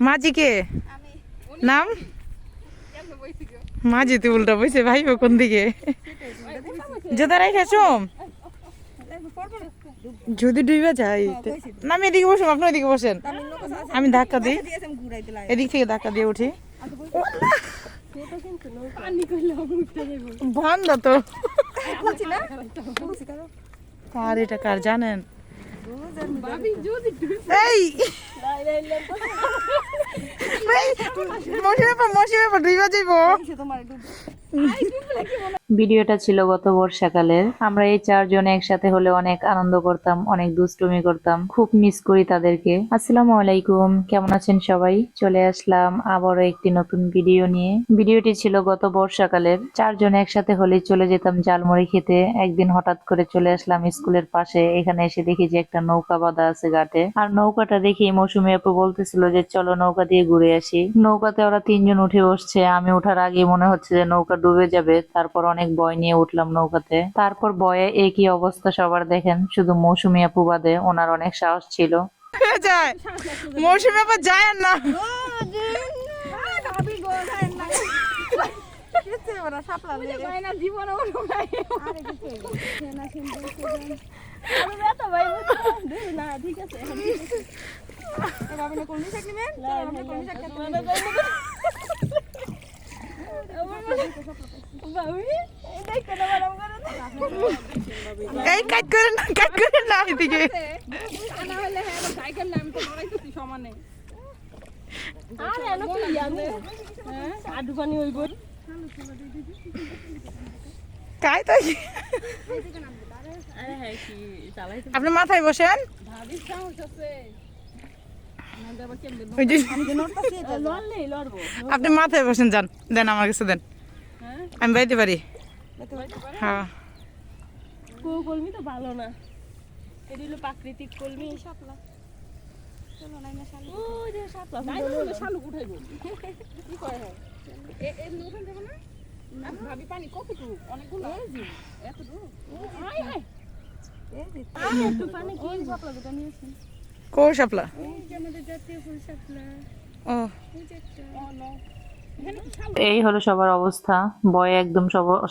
মাঝি কে? নাম মাঝি তুই উল্টা কোন দিকে? জোতা যদি ডুইবা যাই না আমি এদিকে বসুন আপনি ওইদিকে বসেন। আমি ধাক্কা দিই। এদিক থেকে ধাক্কা দিয়ে উঠি। যাইব। বন্ধ তো। কার এটা কার জানেন? এই! এই, মশি ব্যাপার মশি ব্যাপার যাইবো ভিডিওটা ছিল গত বর্ষাকালের আমরা এই চারজন একসাথে হলে অনেক আনন্দ করতাম, অনেক দুষ্টুমি করতাম, খুব মিস করি তাদেরকে। আসসালামু আলাইকুম, কেমন আছেন সবাই? চলে আসলাম আবারও একটি নতুন ভিডিও নিয়ে। ভিডিওটি ছিল গত বর্ষাকালের। চারজন একসাথে হলে চলে যেতাম জালমুড়ি খেতে। একদিন হঠাৎ করে চলে আসলাম স্কুলের পাশে। এখানে এসে দেখি যে একটা নৌকা বাঁধা আছে ঘাটে। আর নৌকাটা দেখি মৌসুমী আপু বলতেছিল যে, চলো নৌকা দিয়ে ঘুরে আসি। নৌকাতে ওরা তিনজন উঠে বসছে। আমি ওঠার আগে মনে হচ্ছে যে, নৌকা ডুবে যাবে। তারপর অনেক বয় নিয়ে উঠলাম নৌকাতে তারপর বয়ে একই অবস্থা সবার দেখেন শুধু মৌসুমী আপু বাদে ওনার অনেক সাহস ছিল যায় মৌসুমি যায় না ভাবি গো যায় না যায় না জীবনে ওরকম নাই আরে কিছু না শুনতে আমি ব্যথা ভাই দুই না ঠিক আছে কোন শাক নেবেন আপনি কোন শাক ভাবি এই কাজ করে না কাজ করে না এদিকে। হ্যাঁ আপনি মাথায় বসেন। ভাবি সাহস আছে না দেবা কেমনে ওই যে লড়লে লড়বো আপনি মাথায় বসেন যান। দেন আমার কাছে দেন। হ্যাঁ? আমি বাইতে পারি। হ্যাঁ। কলমি তো ভালো না। এটি হলো প্রাকৃতিক কলমি। শাপলা। হয়? অনেকগুলো। कोळ शापला ओ. এই হলো সবার অবস্থা। ভয়ে একদম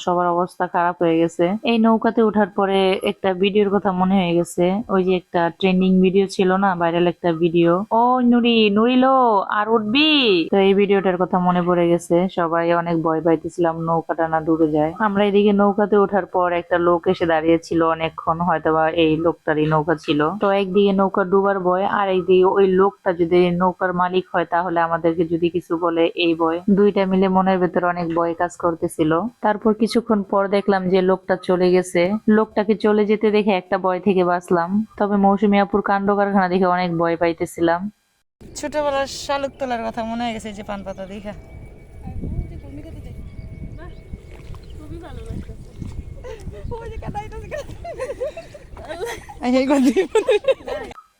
সবার অবস্থা খারাপ হয়ে গেছে। এই নৌকাতে ওঠার পরে একটা ভিডিওর কথা মনে হয়ে গেছে। ওই যে একটা ট্রেন্ডিং ভিডিও ছিল না ভাইরাল একটা ভিডিও ও নুরি নুরিলো আর উঠবি। তো এই ভিডিওটার কথা মনে পড়ে গেছে। সবাই অনেক ভয় পাইতেছিলাম নৌকাটা না ডুবে যায়। আমরা এদিকে নৌকাতে ওঠার পর একটা লোক এসে দাঁড়িয়েছিল অনেকক্ষণ, হয়তোবা এই লোকটারই নৌকা ছিল। তো একদিকে নৌকা ডুবার ভয়, আর একদিকে ওই লোকটা যদি নৌকার মালিক হয়, তাহলে আমাদেরকে যদি কিছু বলে এই ভয়। দুইটা মিলে মনের ভেতরে অনেক ভয় কাজ করতেছিল। তারপর কিছুক্ষণ পর দেখলাম যে লোকটা চলে গেছে। লোকটাকে চলে যেতে দেখে একটা ভয় থেকে বাঁচলাম। তবে মৌসুমী আপুর কাণ্ড কারখানা দেখে অনেক ভয় পাইতেছিলাম। ছোটবেলার শালুক তোলার কথা মনে হয়ে গেছে যে পান পাতা দেখা। খুবই ভালো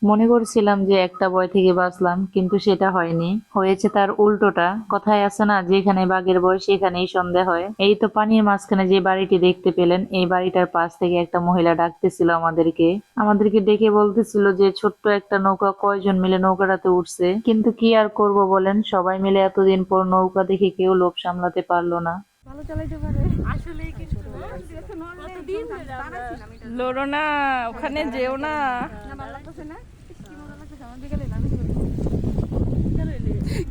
মনে করছিলাম যে একটা ভয় থেকে বাঁচলাম কিন্তু সেটা হয়নি। হয়েছে তার উল্টোটা। কথায় আছে না যেখানে বাঘের ভয় সেখানেই সন্দেহ হয়। এই তো পানির মাঝখানে যে বাড়িটি দেখতে পেলেন এই বাড়িটার পাশ থেকে একটা মহিলা ডাকতেছিল আমাদেরকে। আমাদেরকে ডেকে বলতেছিল যে ছোট্ট একটা নৌকা কয়জন মিলে নৌকাটাতে উঠছে? কিন্তু কি আর করব বলেন সবাই মিলে এতদিন পর নৌকা দেখে কেউ লোভ সামলাতে পারল না। ভালো চালাইতে পারে। আসলেই আমরা লড়ো না ওখানে যেও না। না ভালো লাগতেছে না?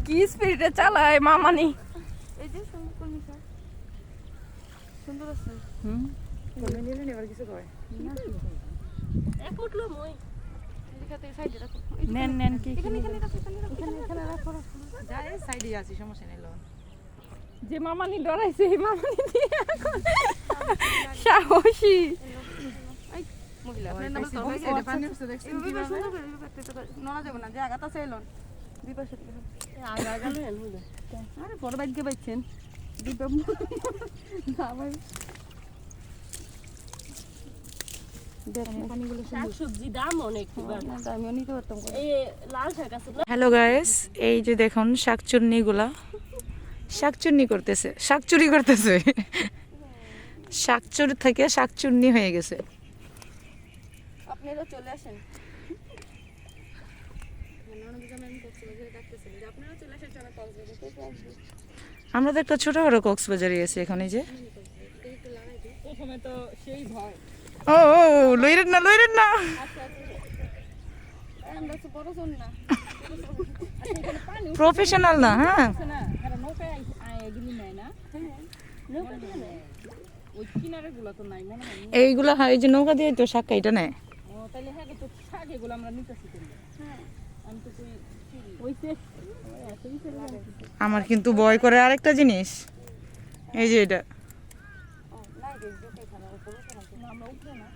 কি স্পিডে চালায় মামানি? এই যে সুন্দর সুন্দর আছে। মুঠলো মই। নেন নেন কি এখানে এখানে রাখো এখানে রাখো এখানে এখানে রাখো। রাখো যাই সাইডে আছি সমস্যা নেই লন যে মামানি ডরাইছে এই মামানি দিয়ে এখন। সাহসী। মহিলা। আপনার নাম তো এইভাবে সুন্দর করে এইভাবে করতে তো নড়া যাবে না যে আগাতা চাইলন দুই পাশে আগা আগালেন আরে বড় বাইকে বাইছেন দুটো না ভাই সবজি দাম অনেক আমিও নিতে পারতাম এই লাল শাক আছে না? হ্যালো গাইস এই যে দেখুন শাকচুন্নি গুলা শাকচুন্নি করতেছে শাকচুরি করতেছে। শাকচুরি থেকে শাকচুন্নি হয়ে গেছে। আপনারা চলে আসেন। আমরা তো একটা ছোটখাটো কক্সবাজারে গেছি এখানে যে। একটু লাগাই দিই প্রথমে তো সেই ভয় ও ও লইরেন না লইরেন না। প্রফেশনাল না হ্যাঁ। না এরা নৌকায় আই- আয় এগুলি নেয় না নেয়। ওই কিনারে তো নাই মনে হয় এইগুলো হয় এই যে নৌকা দিয়ে তো শাক্কা এটা নেয়। তাহলে হ্যাঁ তো শাক এগুলো আমরা নিতেছি হ্যাঁ। আমি তো কই আমার কিন্তু বয় করে আরেকটা জিনিস। এই যে এটা। আমরা উঠবো না।